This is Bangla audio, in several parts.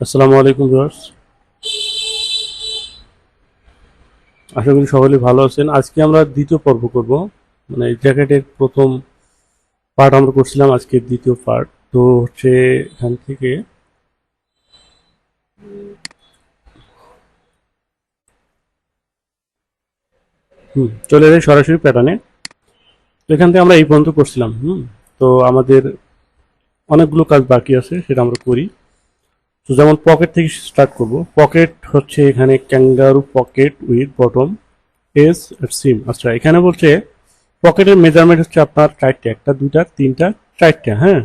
আসসালামু আলাইকুম ভিউয়ার্স। আশা করি সকলেই ভালো আছেন। আজকে আমরা দ্বিতীয় পর্ব করব। মানে জ্যাকেটের প্রথম পার্ট আমরা করছিলাম আজকে দ্বিতীয় পার্ট তো হচ্ছে এখান থেকে হুম, চলে যাই সরাসরি প্যাটার্নে তো এখান থেকে আমরা এই পর্যন্ত করছিলাম। হুম, তো আমাদের অনেকগুলো কাজ বাকি আছে, সেটা আমরা করি। তো যেমন পকেট থেকে স্টার্ট করব। পকেট হচ্ছে এখানে kangaroo pocket with bottom edge at seam আচ্ছা এখানে বলছে পকেটের মেজারমেন্ট হচ্ছে আপনার চারটে, একটা, দুইটা, তিনটা, চারটে হ্যাঁ?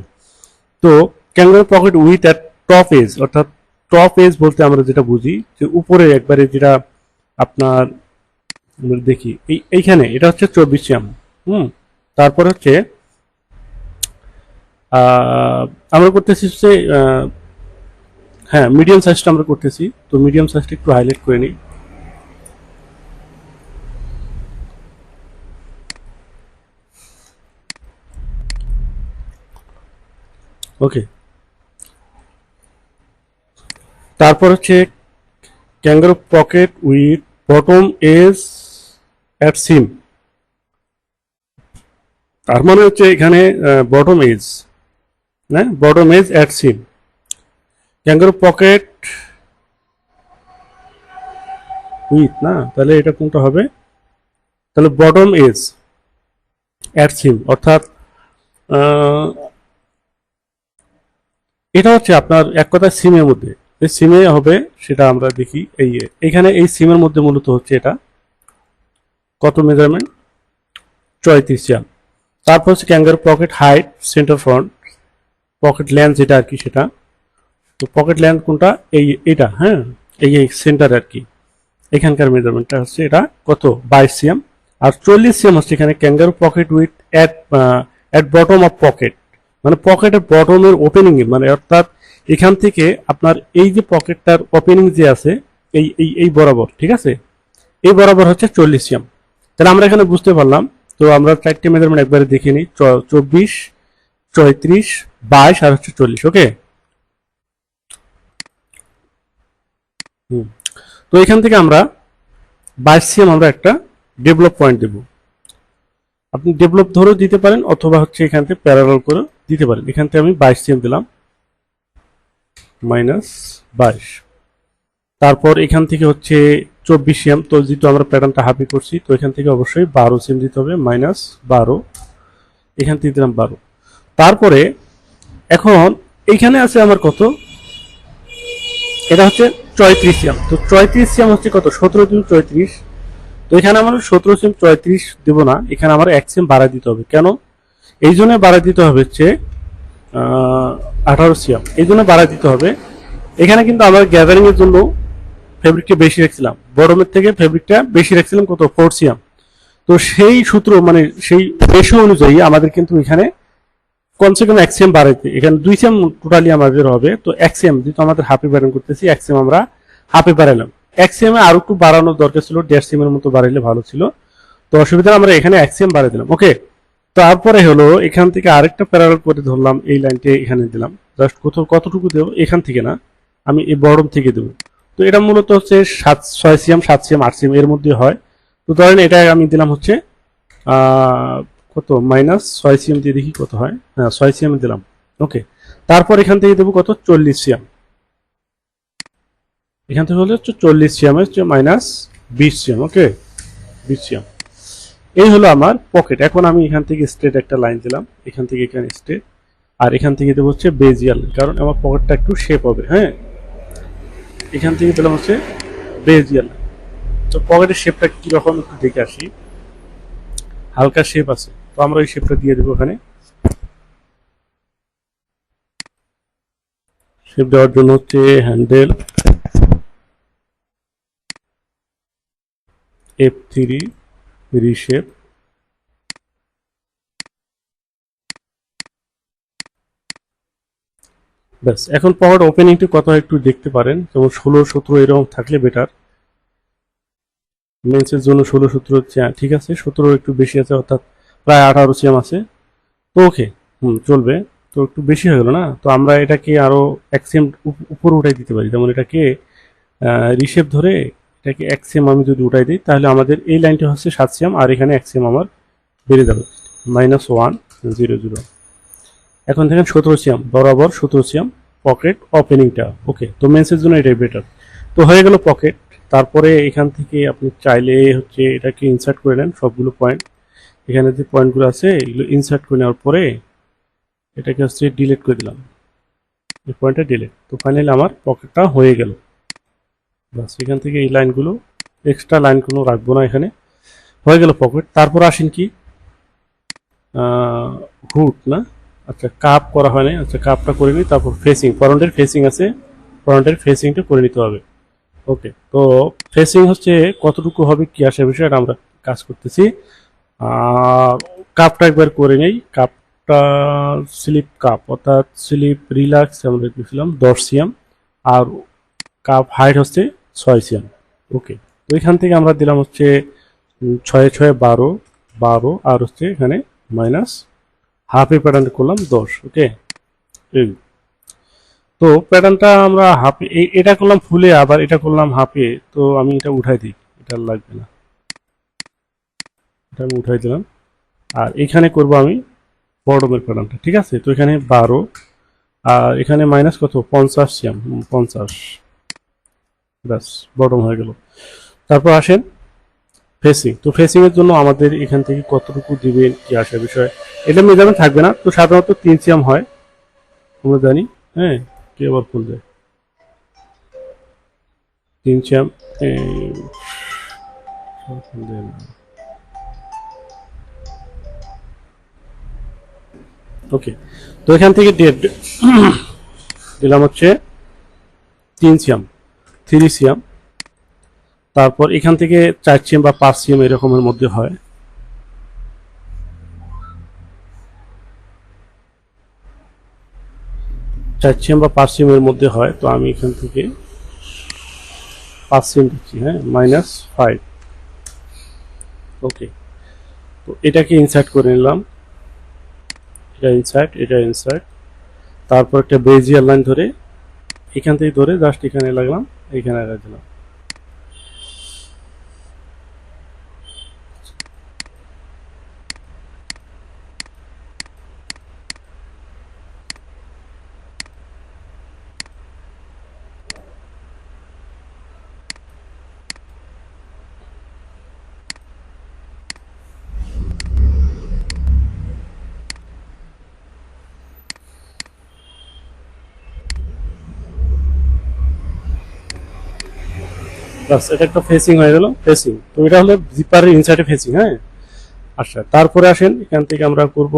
তো kangaroo pocket with at top edge অর্থাৎ টপ এজ বলতে আমরা যেটা বুঝি, যে উপরে একবারে যেটা আপনার দেখি, এই, এইখানে, এটা হচ্ছে চব্বিশ এম, হুম? তারপর হচ্ছে আমরা করতেছি হচ্ছে হ্যাঁ মিডিয়াম সাইজটা আমরা করতেছি। তো মিডিয়াম সাইজটা একটু হাইলাইট করে নিই। ওকে তারপর হচ্ছে kangaroo pocket with bottom edge at seam তার মানে হচ্ছে এখানে বটম এজ হ্যাঁ? Bottom edge at seam kangaroo pocket with না? তাহলে এটা কোনটা হবে? তাহলে বটম এজ অ্যাট সিম অর্থাৎ এটা হচ্ছে আপনার এক কথায় সিমের মধ্যে। যে সিমে হবে, সেটা আমরা দেখি, এই এখানে এই সিমের মধ্যে মূলত হচ্ছে এটা। কত মেজারমেন্ট চৌত্রিশ চাল তারপর হচ্ছে kangaroo pocket height centre front pocket length যেটা আর কি সেটা। তো পকেট লেন্থ কোনটা? এই এটা হ্যাঁ? এই এই সেন্টার আর কি। এখানকার মেজারমেন্টটা হচ্ছে এটা কত? বাইশ সিএম আর চল্লিশ সিএম হচ্ছে এখানে kangaroo pocket with at at bottom of pocket মানে পকেটের বটমের ওপেনিং মানে অর্থাৎ এখান থেকে আপনার এই যে পকেটটার ওপেনিং যে আছে, এই এই এই বরাবর, ঠিক আছে? এই বরাবর হচ্ছে চল্লিশ সিএম তাহলে আমরা এখানে বুঝতে পারলাম, তো আমরা চারটে মেজারমেন্ট একবারে দেখে নিই চব্বিশ চৌত্রিশ বাইশ আর হচ্ছে চল্লিশ ওকে হুম। তো এখান থেকে আমরা বাইশ সিএম আমরা একটা ডেভেলপ পয়েন্ট দেব। আপনি ডেভেলপ ধরেও দিতে পারেন অথবা হচ্ছে এখান থেকে প্যারালাল করে দিতে পারেন। এখান থেকে আমি বাইশ সিএম দিলাম মাইনাস বাইশ। তারপর এখান থেকে হচ্ছে চব্বিশ সিএম তো যেহেতু আমরা প্যাটার্নটা হাফি করছি, তো এখান থেকে অবশ্যই বারো সিএম দিতে হবে মাইনাস বারো। এখান থেকে দিলাম বারো। তারপরে এখন এইখানে আছে আমার কত? এটা হচ্ছে চৌত্রিশ সিএম তো চৌত্রিশ সিএম হচ্ছে কত? সতেরো দিন চৌত্রিশ তো এখানে আমার সতেরো সিএম চৌত্রিশ দেবো না। এখানে আমার এক সিএম বাড়া দিতে হবে। কেন? এই জন্য বাড়া দিতে হবে হচ্ছে আঠারো সিএম এই জন্য বাড়া দিতে হবে। এখানে কিন্তু আমার গ্যাদারিং এর জন্য ফেব্রিকটা বেশি রাখছিলাম। বরমের থেকে ফেব্রিকটা বেশি রাখছিলাম কত? ফোর সিএম তো সেই সূত্র মানে সেই রেশিও অনুযায়ী আমাদের কিন্তু এখানে কমসে কম এক বাড়াইতে এখানে দুই সিএম টোটালি আমাদের হবে। তো এক যেহেতু আমাদের হাফে বাড়ান করতেছি এক আমরা হাফে বাড়ালাম এক সিএম আরও একটু বাড়ানোর দরকার ছিল, দেড় সিএম এর মতো বাড়াইলে ভালো ছিল। তো অসুবিধা আমরা এখানে এক সিএম বাড়াই দিলাম। ওকে তারপরে হলো, এখান থেকে আরেকটা প্যারাল করে ধরলাম, এই লাইনটা এখানে দিলাম। জাস্ট কোথাও, কতটুকু দেবো? এখান থেকে না। আমি এই বরম থেকে দেবো। তো এটা মূলত হচ্ছে সাত, ছয় সিএম, সাত সিএম, আট সিএম এর মধ্যে হয়। তো ধরেন এটা আমি দিলাম হচ্ছে কত? মাইনাস ছয় সিএম দিয়ে দেখি কত হয়। হ্যাঁ ছয় সিএম দিলাম। ওকে। তারপর এখান থেকে দেবো কত? চল্লিশ সিএম। এখান থেকে হলো চল্লিশ সিএম মাইনাস বিশ সিএম, ওকে? বিশ সিএম। এই হলো আমার পকেট। এখন আমি এখান থেকে স্ট্রেট একটা লাইন দিলাম। এখান থেকে এখানে স্ট্রেট আর এখান থেকে দেবো হচ্ছে বেজিয়াল, কারণ আমার পকেটটা একটু শেপ হবে হ্যাঁ? এখান থেকে দিলাম হচ্ছে বেজিয়াল। তো পকেটের শেপটা কীরকম একটু দেখে আসি। হালকা শেপ আছে। তো আমরা ওই শেপটা দিয়ে দেবো ওখানে। শেপ দেওয়ার জন্য হচ্ছে হ্যান্ডেল এফ থ্রি রিশেপ ব্যাস, এখন পাওয়ার ওপেনিংটি হয় একটু দেখতে পারেন। যেমন ষোলো সতেরো এরকম থাকলে বেটার মেন্সের জন্য ষোলো সতেরো, ঠিক আছে, সতেরো একটু বেশি আছে, অর্থাৎ প্রায় আঠারো সিএম আছে। তো ওকে হুম, চলবে। তো একটু বেশি হয়ে গেল না? তো আমরা এটাকে আরও এক্সিএম উপরে উঠাই দিতে পারি। যেমন এটাকে রিশেপ ধরে এটাকে এক্সিএম আমি যদি উঠাই দিই, তাহলে আমাদের এই লাইনটা হচ্ছে সাত সিএম, আর এখানে এক্সিএম আমার বেড়ে যাবে। মাইনাস ওয়ান জিরো জিরো এখন দেখেন সতেরো সিএম, বরাবর সতেরো সিএম পকেট ওপেনিংটা ওকে তো মেন্সের জন্য এটাই বেটার তো হয়ে গেল পকেট তারপরে এখান থেকে আপনি চাইলে হচ্ছে এটাকে ইনসার্ট করে নেন, সবগুলো পয়েন্ট এখানে যে পয়েন্টগুলো আছে, এগুলো ইনসার্ট করে নেওয়ার পরে এটাকে হচ্ছে ডিলিট করে দিলাম। এই পয়েন্টটা ডিলিট তো ফাইনালি আমার পকেটটা হয়ে গেল। বাস এখান থেকে এই লাইনগুলো এক্সট্রা লাইন কোনো রাখব না এখানে। হয়ে গেল পকেট তারপর আসেন কি? হুট না? আচ্ছা কাপ করা হয় না আচ্ছা কাপটা করে নিই। তারপর ফেসিং ফ্রন্টের ফেসিং আছে। ফ্রন্টের ফেসিংটা করে নিতে হবে। ওকে তো ফেসিং হচ্ছে কতটুকু হবে, কি আসে বিষয়টা আমরা কাজ করতেছি। কাপটা একবার করে নেই। কাপটা স্লিপ কাপ অর্থাৎ স্লিপ রিল্যাক্স আমরা লিখেছিলাম দশ সিএম আর কাপ হাইট হচ্ছে ছয় সিএম ওকে তো এখান থেকে আমরা দিলাম হচ্ছে ছয়, ছয়ে, বারো বারো, আর হচ্ছে এখানে মাইনাস হাফে প্যাটার্ন করলাম দশ। ওকে তো প্যাটার্নটা আমরা হাফে এটা করলাম ফুলে আবার এটা করলাম হাফে তো আমি এটা উঠাই দিই, এটা লাগবে না। এটা আমি উঠাই দিলাম। আর এখানে করব আমি বড়মের প্যাটার্নটা, ঠিক আছে? তো এখানে বারো, আর এখানে মাইনাস কত? পঞ্চাশ সিয়াম পঞ্চাশ। ব্যাস বটম হয়ে গেল। তারপর আসেন ফেসিং তো ফেসিংয়ের জন্য আমাদের এখান থেকে কতটুকু দিবেন কি আসে বিষয়, এটা মেজারমেন্ট থাকবে না। তো সাধারণত তিন সিয়াম হয়, আমরা জানি হ্যাঁ? কে আবার ফুল যায় তিন সিয়াম ওকে তো এখান থেকে দিলাম হচ্ছে তিন সিয়াম থ্রি সিয়াম। তারপর এখান থেকে চার সিএম বা পাঁচ সিএম এরকমের মধ্যে হয়। চার সিএম বা পাঁচ সিএম এর মধ্যে হয়, তো আমি এখান থেকে পাঁচ সিএম দিচ্ছি হ্যাঁ মাইনাস ফাইভ ওকে তো এটাকে ইনসার্ট করে নিলাম। এটা ইনসার্ট এটা ইনসার্ট তারপর একটা বেজিয়ার লাইন ধরে এখান থেকে ধরে জাস্ট এখানে লাগলাম, এখানে রাখলাম। বাস এটা একটা ফেসিং হয়ে গেল ফেসিং তো এটা হলো জিপারের ইনসাইডে ফেসিং হ্যাঁ? আচ্ছা তারপরে আসেন, এখান থেকে আমরা করব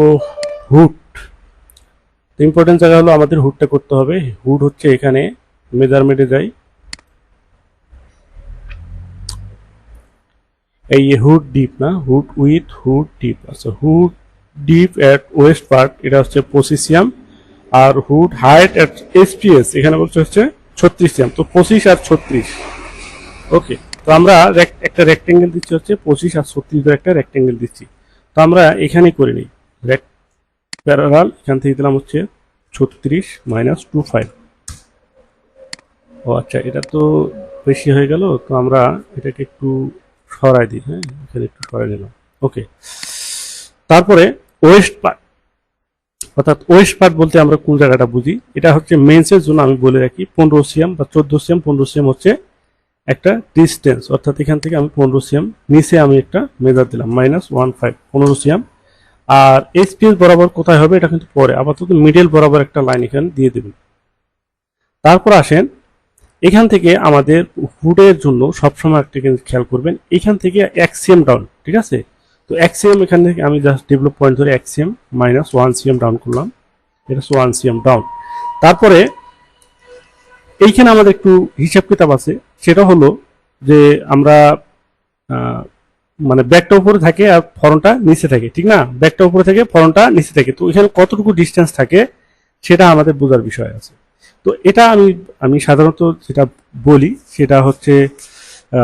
ইম্পর্টেন্ট জায়গা হলো আমাদের হুডটা করতে হবে। হুড হচ্ছে এখানে মেজারমেন্টে যাই। এই হুড ডিপ না? হুড উইথ হুড ডিপ আচ্ছা hood deep at waist part এটা হচ্ছে পঁচিশিয়াম আর হুড হাইট অ্যাট এসপিএস এখানে বলছে হচ্ছে তো পঁচিশ আর ছত্রিশ। ওকে তো আমরা একটা রেক্টেঙ্গেল দিচ্ছি হচ্ছে পঁচিশ আর ছত্রিশ একটা রেক্টেঙ্গেল দিচ্ছি। তো আমরা এখানে করে নিই। প্যারাল এখান থেকে দিলাম হচ্ছে ছত্রিশ মাইনাস টু ফাইভ ও আচ্ছা এটা তো বেশি হয়ে গেল, তো আমরা এটাকে একটু সরাই দিই হ্যাঁ? এখানে একটু সরাই নিলাম। ওকে তারপরে ওয়েস্ট পার্ট অর্থাৎ ওয়েস্ট পার্ট বলতে আমরা কোন জায়গাটা বুঝি? এটা হচ্ছে মেন্সের জন্য আমি বলে রাখি, পনেরো সিএম বা চোদ্দ সিএম পনেরো সিএম হচ্ছে একটা ডিস্টেন্স অর্থাৎ এখান থেকে আমি পনেরো সিএম নিচে আমি একটা মেজার দিলাম মাইনাস ওয়ান ফাইভ পনেরো সিএম আর এসপিএস বরাবর কোথায় হবে, এটা কিন্তু পরে। আপাতত মিডল বরাবর একটা লাইন এখানে দিয়ে দেবেন। তারপর আসেন, এখান থেকে আমাদের হুডের জন্য সবসময় একটা কিন্তু খেয়াল করবেন, এখান থেকে এক্সিএম ডাউন ঠিক আছে? তো এক্সিএম এখান থেকে আমি জাস্ট ডেভেলপ পয়েন্ট ধরে X CM minus one CM down করলাম এটা ওয়ান সিএম ডাউন তারপরে এইখানে আমাদের একটু হিসাব কিতাব আছে। সেটা হলো যে আমরা মানে ব্যাকটা উপরে থাকে আর ফরনটা নিচে থাকে, ঠিক না? ব্যাকটা উপরে থাকে, ফরনটা নিচে থাকে। তো এখানে কতটুকু ডিস্টেন্স থাকে সেটা আমাদের বোঝার বিষয় আছে। তো এটা আমি আমি সাধারণত যেটা বলি সেটা হচ্ছে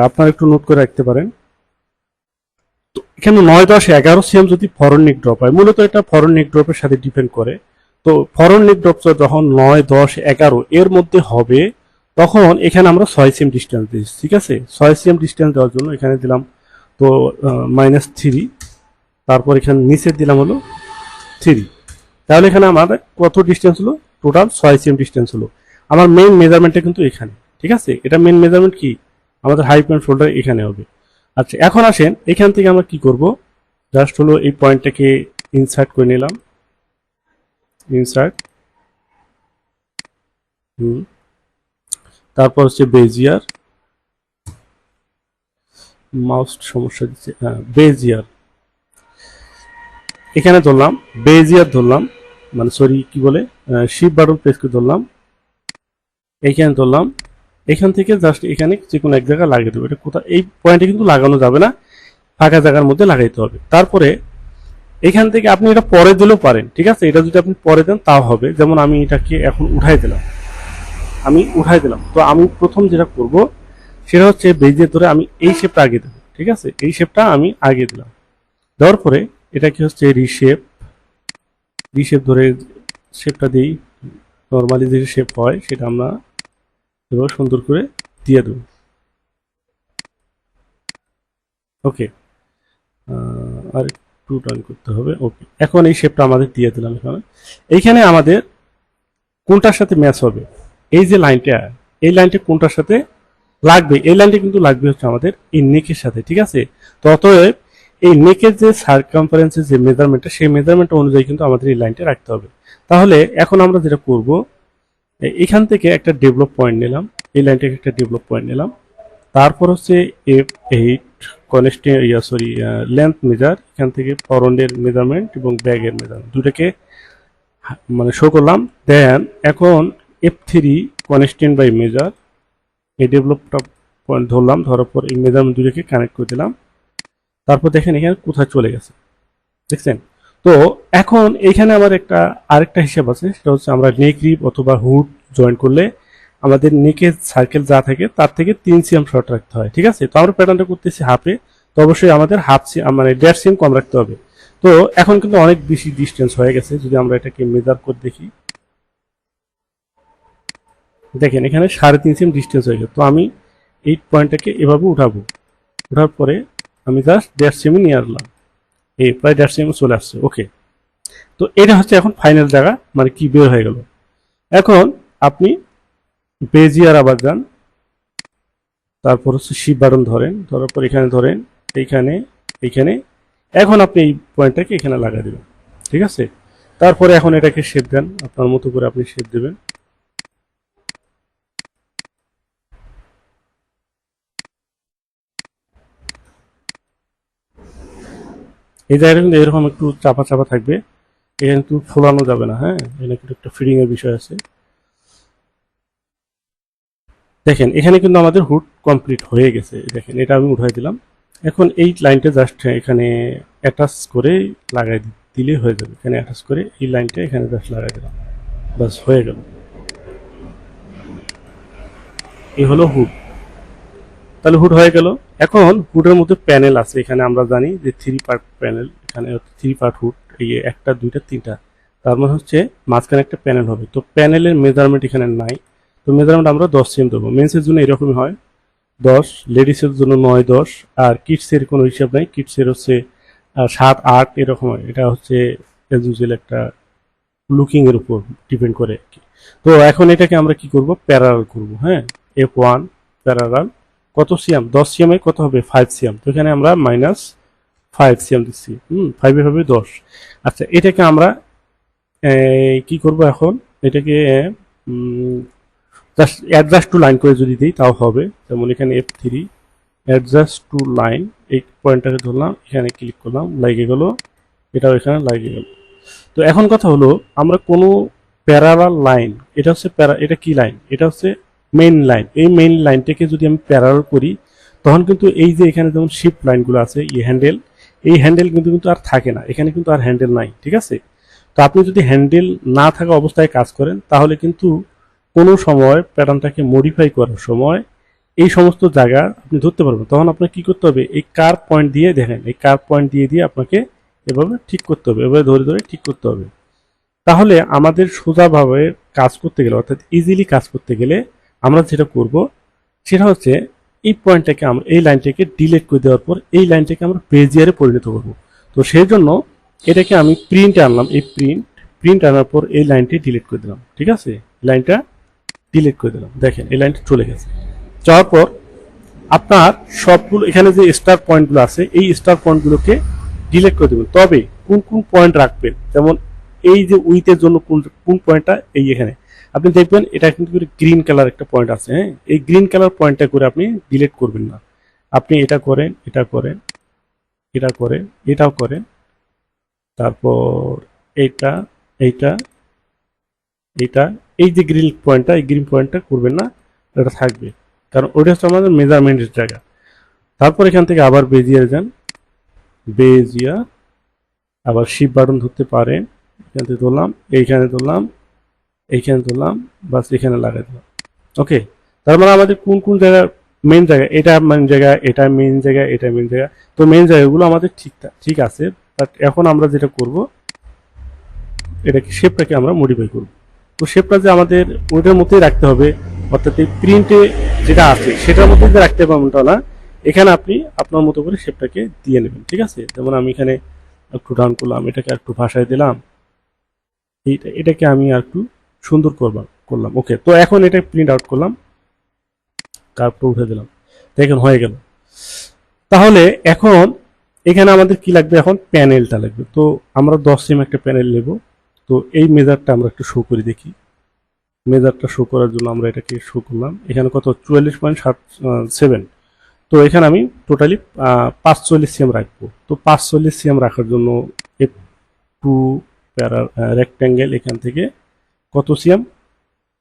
আপনারা একটু নোট করে রাখতে পারেন। তো এখানে নয় দশ এগারো সিএম যদি ফরেন নিক ড্রপ হয়, মূলত এটা ফরেন নিক ড্রপের সাথে ডিপেন্ড করে। তো ফরন লিফট অফ যখন নয়, দশ, এগারো, এর মধ্যে হবে, তখন এখানে আমরা ছয় সিএম ডিস্টেন্স দিচ্ছি ঠিক আছে? ছয় সিএম ডিস্টেন্স দেওয়ার জন্য এখানে দিলাম তো মাইনাস থ্রি তারপর এখানে নিচে দিলাম হলো থ্রি তাহলে এখানে আমাদের কত ডিস্টেন্স হলো? টোটাল ছয় সিএম ডিস্টেন্স হলো। আমার মেইন মেজারমেন্টটা কিন্তু এখানে, ঠিক আছে? এটা মেইন মেজারমেন্ট কি? আমাদের হাই পয়েন্ট ফোল্ডার এখানে হবে। আচ্ছা এখন আসেন, এখান থেকে আমরা কি করব? জাস্ট হলো এই পয়েন্টটাকে ইনসার্ট করে নিলাম। ইনসার্ট তারপর হচ্ছে বেজিয়ার মাউস সমস্যা দিচ্ছে হ্যাঁ বেজিয়ার এখানে ধরলাম বেজিয়ার ধরলাম মানে সরি কি বলে শিপ বাটন প্রেস ধরলাম এইখানে ধরলাম, এখান থেকে জাস্ট এখানে যে কোনো এক জায়গায় লাগিয়ে দেবো, এটা কোথায়, এই পয়েন্টে কিন্তু লাগানো যাবে না, ফাঁকা জায়গার মধ্যে লাগাইতে হবে, তারপরে এখান থেকে আপনি এটা পরে দিলেও পারেন, ঠিক আছে? এটা যদি আপনি পরে দেন, তাও হবে। যেমন আমি এটাকে এখন উঠাই দিলাম। আমি উঠাই দিলাম। তো আমি প্রথম যেটা করব, সেটা হচ্ছে বেজে ধরে আমি এই শেপটা আগে দেবো, ঠিক আছে? এই শেপটা আমি আগে দিলাম। দেওয়ার পরে এটা কি হচ্ছে রিশেপ রিশেপ ধরে শেপটা দিই। নর্মালি যে শেপ হয়, সেটা আমরা এবার সুন্দর করে দিয়ে দেবো। ওকে আর একটু টান করতে হবে। ওকে এখন এই শেপটা আমাদের দিয়ে দিলাম এখানে। এইখানে আমাদের কোনটার সাথে ম্যাচ হবে? এই যে লাইনটা এই লাইনটা কোনটার সাথে লাগবে? এই লাইনটা কিন্তু লাগবে হচ্ছে আমাদের এই নেকের সাথে, ঠিক আছে? তো অতএব এই নেকের যে সার্কামফারেন্সের যে মেজারমেন্টটা সেই মেজারমেন্ট অনুযায়ী কিন্তু আমাদের এই লাইনটা রাখতে হবে। তাহলে এখন আমরা যেটা করব, এখান থেকে একটা ডেভেলপ পয়েন্ট নিলাম। এই লাইনটাকে একটা ডেভেলপ পয়েন্ট নিলাম। তারপর হচ্ছে এফ এইট কনেস্টে ইয়া সরি লেন্থ মেজার এখান থেকে ফরন্ডের মেজারমেন্ট এবং ব্যাগের মেজারমেন্ট দুটাকে মানে শো করলাম। দেন এখন F three constant by measure এই ডেভেলপটা পয়েন্ট ধরলাম, ধরার পর এই মেজারমেন্ট দুটাকে কানেক্ট করে দিলাম। তারপর দেখেন এখানে কোথায় চলে গেছে। দেখছেন? তো এখন এখানে আমার একটা আরেকটা হিসাব আছে, সেটা হচ্ছে আমরা নেক রিপ অথবা হুড জয়েন করলে আমাদের নেকের সার্কেল যা থাকে, তার থেকে তিন সিএম শর্ট রাখতে হয়, ঠিক আছে? তো আমরা প্যাটার্নটা করতেছি হাফে তো অবশ্যই আমাদের হাফ সি মানে দেড় সিএম কম রাখতে হবে। তো এখন কিন্তু অনেক বেশি ডিস্টেন্স হয়ে গেছে, যদি আমরা এটাকে মেজার করে দেখি। দেখেন, এখানে সাড়ে তিন সিএম ডিস্টেন্স হয়ে গেছে। তো আমি এই পয়েন্টটাকে এভাবে উঠাবো। ওঠার পরে আমি জাস্ট দেড় সিএমই নিয়ে আসলাম। এই প্রায় দেড় সিএম চলে আসছে ওকে তো এটা হচ্ছে এখন ফাইনাল জায়গা মানে কি বের হয়ে গেল। এখন আপনি বেজিয়ার আবার যান তারপর হচ্ছে শিব বাটন ধরেন, ধরার পর এখানে ধরেন, এইখানে এইখানে। এখন আপনি এই পয়েন্টটাকে এখানে লাগা দেবেন, ঠিক আছে? তারপরে এখন এটাকে শেপ দেন আপনার মতো করে আপনি শেপ দেবেন। এই জায়গাটা কিন্তু এরকম একটু চাপা চাপা থাকবে, এখানে কিন্তু ফোলানো যাবে না হ্যাঁ? এখানে কিন্তু একটা ফিডিংয়ের বিষয় আছে। দেখেন, এখানে কিন্তু আমাদের হুড কমপ্লিট হয়ে গেছে। দেখেন, এটা আমি উঠাই দিলাম। এখন এই লাইনটা জাস্ট এখানে অ্যাটাচ করে লাগাই দিলে হয়ে যাবে। এখানে অ্যাটাচ করে এই লাইনটা এখানে জাস্ট লাগাই দিলাম। বাস হয়ে গেল। এই হলো হুড। তাহলে হুড হয়ে গেল। এখন হুডের মধ্যে প্যানেল আছে। এখানে আমরা জানি যে থ্রি পার্ট প্যানেল এখানে থ্রি পার্ট হুড, এই একটা, দুইটা, তিনটা। তার মানে হচ্ছে মাঝখানে একটা প্যানেল হবে। তো প্যানেলের মেজারমেন্ট এখানে নাই। তো মেজারমেন্ট আমরা দশ সিএম দেবো মেন্সের জন্য এরকমই হয়। দশ লেডিসের জন্য নয়, দশ। আর কিডসের কোনো হিসাব নাই। কিডসের হচ্ছে সাত, আট, এরকম হয়। এটা হচ্ছে এজ ইউজুয়াল একটা লুকিংয়ের উপর ডিপেন্ড করে আর কি। তো এখন এটাকে আমরা কি করব? প্যারালাল করব হ্যাঁ? এফ ওয়ান প্যারালাল কত সিএম দশ সিএম কত হবে? ফাইভ সিএম তো এখানে আমরা মাইনাস ফাইভ সিএম দিচ্ছি। হুম ফাইভে হবে দশ। আচ্ছা এটাকে আমরা কি করব এখন? এটাকে জাস্ট অ্যাডজাস্ট টু লাইন করে যদি দিই, তাও হবে। যেমন এখানে F three adjust to line এই পয়েন্টটাকে ধরলাম, এখানে ক্লিক করলাম, লাগিয়ে গেল। এটাও এখানে লাগিয়ে গেল। তো এখন কথা হলো, আমরা কোনো প্যারালাল লাইন এটা হচ্ছে প্যারা এটা কি লাইন এটা হচ্ছে মেইন লাইন এই মেইন লাইনটাকে যদি আমি প্যারালাল করি, তখন কিন্তু এই যে এখানে যেমন শিফট লাইনগুলো আছে, এই হ্যান্ডেল এই হ্যান্ডেল কিন্তু কিন্তু আর থাকে না। এখানে কিন্তু আর হ্যান্ডেল নাই, ঠিক আছে? তো আপনি যদি হ্যান্ডেল না থাকা অবস্থায় কাজ করেন, তাহলে কিন্তু কোনো সময় প্যাটার্নটাকে মডিফাই করার সময় এই সমস্ত জায়গা আপনি ধরতে পারবেন। তখন আপনাকে কি করতে হবে? এই কার পয়েন্ট দিয়ে দেখেন, এই কার পয়েন্ট দিয়ে দিয়ে আপনাকে এভাবে ঠিক করতে হবে, এভাবে ধরে ধরে ঠিক করতে হবে। তাহলে আমাদের সোজাভাবে কাজ করতে গেলে, অর্থাৎ ইজিলি কাজ করতে গেলে আমরা যেটা করব, সেটা হচ্ছে এই পয়েন্টটাকে আমরা, এই লাইনটাকে ডিলিট করে দেওয়ার পর এই লাইনটাকে আমরা পেজিয়ারে পরিণত করব। তো সেই জন্য এটাকে আমি প্রিন্ট আনলাম, এই প্রিন্ট প্রিন্ট আনার পর এই লাইনটি ডিলিট করে দিলাম, ঠিক আছে? লাইনটা ডিলিট করে দিলাম। দেখেন, এই লাইনটা চলে গেছে। যাওয়ার পর আপনার সবগুলো, এখানে যে স্টার পয়েন্টগুলো আছে, এই স্টার পয়েন্টগুলোকে ডিলিট করে দেবেন। তবে কোন কোন পয়েন্ট রাখবেন? যেমন এই যে উইথের জন্য কোন কোন পয়েন্টটা এই এখানে। আপনি দেখবেন এটা কিন্তু গ্রিন কালার একটা পয়েন্ট আছে হ্যাঁ? এই গ্রিন কালার পয়েন্টটা করে আপনি ডিলিট করবেন না। আপনি এটা করেন এটা করেন এটা করেন, এটাও করেন। তারপর এইটা এইটা এইটা এই যে গ্রিন পয়েন্টটা এই গ্রিন পয়েন্টটা করবেন না, এটা থাকবে। কারণ ওটা হচ্ছে আমাদের মেজারমেন্টের জায়গা। তারপর এখান থেকে আবার বেজিয়ার যান। বেজিয়া, আবার শিপ বাটন ধরতে পারেন। এখান থেকে ধরলাম, এইখানে ধরলাম এইখানে ধরলাম, বাস এখানে লাগাই দিলাম। ওকে তার মানে আমাদের কোন কোন জায়গা মেন জায়গা? এটা মেন জায়গা, এটা মেন জায়গা, এটা মেন জায়গা। তো মেন জায়গাগুলো আমাদের ঠিক ঠিক আছে। বাট এখন আমরা যেটা করব, এটাকে শেপটাকে আমরা মডিফাই করব। তো শেপটা যে আমাদের ওইটার মধ্যেই রাখতে হবে, অর্থাৎ এই প্রিন্টে যেটা আছে সেটার মধ্যে যে রাখতে এমনটা না, এখানে আপনি আপনার মতো করে শেপটাকে দিয়ে নেবেন, ঠিক আছে? যেমন আমি এখানে একটু ডাউন করলাম, এটাকে একটু ভাষায় দিলাম, এইটা, এটাকে আমি আর একটু সুন্দর করলাম করলাম ওকে তো এখন এটা প্রিন্ট আউট করলাম কার্ভটা উঠে দিলাম, দেখেন হয়ে গেল। তাহলে এখন এখানে আমাদের কি লাগবে এখন? প্যানেলটা লাগবে, তো আমরা দশ সিম একটা প্যানেল নেব। তো এই মেজারটা আমরা একটু শো করে দেখি। মেজারটা শো করার জন্য আমরা এটাকে শো করলাম। এখানে কত? চুয়াল্লিশ পয়েন্ট সাত সেভেন তো এখানে আমি টোটালি পাঁচচল্লিশ সিএম রাখব। তো পাঁচচল্লিশ সিএম রাখার জন্য টু প্যারা রেক্ট্যাঙ্গেল এখান থেকে কত সিএম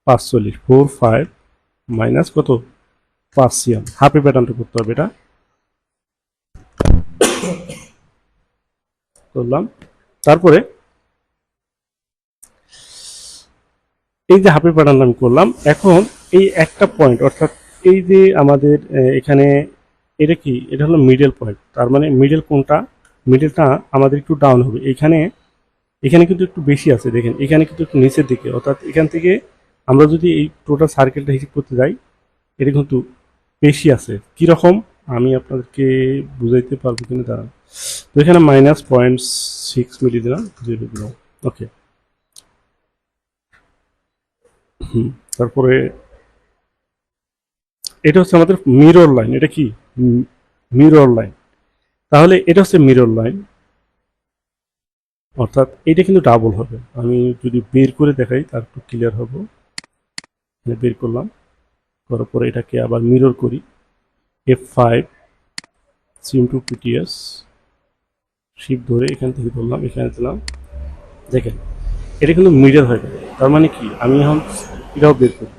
পাঁচচল্লিশ। ফোর ফাইভ মাইনাস কত? পাঁচ সিএম হাফে প্যাটার্নটা করতে হবে এটা। করলাম। তারপরে এই যে হাফে প্যাটার্ন আমি করলাম, এখন এই একটা পয়েন্ট অর্থাৎ এই যে আমাদের এখানে এটা কি? এটা হলো মিডল পয়েন্ট তার মানে মিডল কোনটা? মিডলটা আমাদের একটু ডাউন হবে। এখানে এখানে কিন্তু একটু বেশি আছে, দেখেন। এখানে কিন্তু একটু নিচের দিকে, অর্থাৎ এখান থেকে আমরা যদি এই টোটাল সার্কেলটা হিসেব করতে যাই, এটা কিন্তু বেশি আছে। কীরকম? আমি আপনাদেরকে বুঝাইতে পারব কিনা, দাঁড়ান। তো এখানে মাইনাস পয়েন্ট সিক্স মিলি দিলাম জিরো দিলাম ওকে হুম। তারপরে এটা হচ্ছে আমাদের মিরর লাইন এটা কি? মিরর লাইন তাহলে এটা হচ্ছে মিরর লাইন অর্থাৎ এটা কিন্তু ডাবল হবে। আমি যদি বের করে দেখাই তার একটু ক্লিয়ার হব বের করলাম। করার পরে এটাকে আবার মিরর করি। F five seam to PTS ship ধরে এখান থেকে ধরলাম, এখানে দিলাম। দেখেন, এটা কিন্তু মিরর হয়ে গেল। তার মানে কি? আমি এখন এটাও বের করি।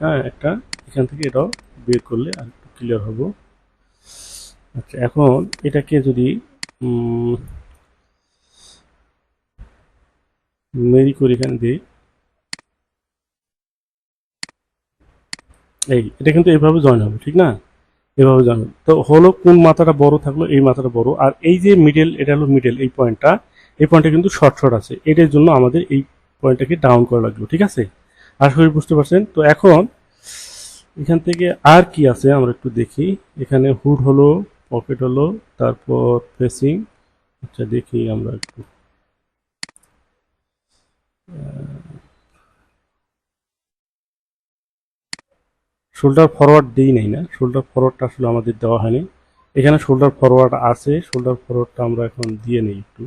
হ্যাঁ একটা, এখান থেকে এটাও বের করলে আর একটু ক্লিয়ার হব। আচ্ছা এখন এটাকে যদি মেরি করে এখানে দিই। এই, এটা কিন্তু এভাবে জয়েন হবে, ঠিক না? এভাবে জয়েন হবে। তো হলো কোন মাথাটা বড় থাকল, এই মাথাটা বড়। আর এই যে মিডল এটা হলো মিডল এই পয়েন্টটা এই পয়েন্টটা কিন্তু শর্ট শর্ট আছে। এটার জন্য আমাদের এই পয়েন্টটাকে ডাউন করা লাগল, ঠিক আছে? আশা করি বুঝতে পারছেন। তো এখন এখান থেকে আর কি আছে আমরা একটু দেখি। এখানে হুড হলো পকেট হলো, তারপর ফেসিং আচ্ছা দেখি আমরা একটু। শোল্ডার ফরওয়ার্ড দিই নাই না। শোল্ডার ফরওয়ার্ডটা আসলে আমাদের দেওয়া হয়নি। এখানে শোল্ডার ফরওয়ার্ড আছে শোল্ডার ফরওয়ার্ডটা আমরা এখন দিয়ে নিই একটু।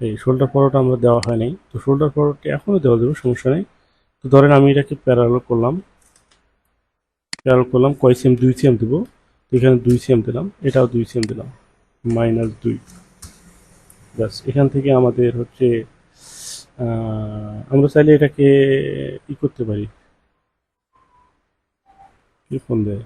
এই শোল্ডার ফরওয়ার্ড আমরা দেওয়া হয় নাই। তো শোল্ডার ফরওয়ার্ডটা এখনও দেওয়া যাবে, সমস্যা নেই। তো ধরেন আমি এটাকে প্যারাল করলাম। প্যারাল করলাম, কয় সিএম দুই সিএম দেবো। এখানে দুই সিএম দিলাম, এটাও দুই সিএম দিলাম। মাইনাস দুই। ব্যাস, এখান থেকে আমাদের হচ্ছে আমরা চাইলে এটাকে ই করতে পারি। কি ফোন দেয়?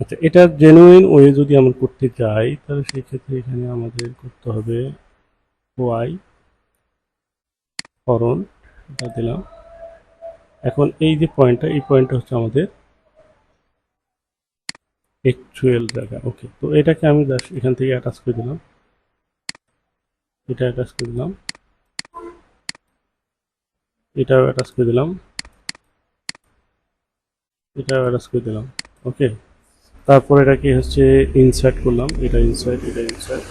আচ্ছা এটা জেনুইন ওয়ে যদি আমরা করতে চাই তাহলে সেই ক্ষেত্রে এখানে আমাদের করতে হবে ওয়াই ফরন এটা দিলাম। এখন এই যে পয়েন্টটা এই পয়েন্টটা হচ্ছে আমাদের অ্যাকচুয়াল জায়গা। ওকে তো এটাকে আমি জাস্ট এখান থেকে অ্যাটাচ করে দিলাম। এটা অ্যাটাচ করে দিলাম। এটাও অ্যাটাচ করে দিলাম। এটাও অ্যাটাচ করে দিলাম। ওকে তারপর এটাকে হচ্ছে ইনসার্ট করলাম। এটা ইনসার্ট এটা ইনসার্ট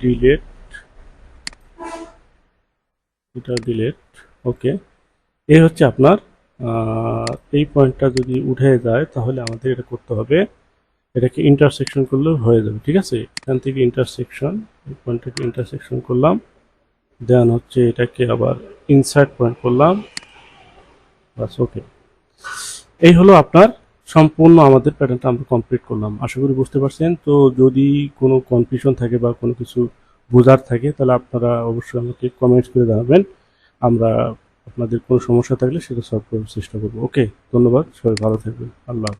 ডিলেট এটা ডিলেট ওকে এই হচ্ছে আপনার এই পয়েন্টটা যদি উঠে যায়, তাহলে আমাদের এটা করতে হবে। এটাকে ইন্টারসেকশন করলেও হয়ে যাবে, ঠিক আছে? এখান থেকে ইন্টারসেকশন এই পয়েন্টটাকে ইন্টারসেকশন করলাম। দেন হচ্ছে এটাকে আবার ইনসার্ট পয়েন্ট করলাম। বাস ওকে এই হলো আপনার সম্পূর্ণ আমাদের প্যাটার্নটা আমরা কমপ্লিট করলাম। আশা করি বুঝতে পারছেন। তো যদি কোনো কনফিউশন থাকে বা কোনো কিছু বোঝার থাকে, তাহলে আপনারা অবশ্যই আমাকে কমেন্টস করে জানাবেন। আমরা আপনাদের কোনো সমস্যা থাকলে সেটা সলভ করার চেষ্টা করব। ওকে ধন্যবাদ। সবাই ভালো থাকবেন। আল্লাহ।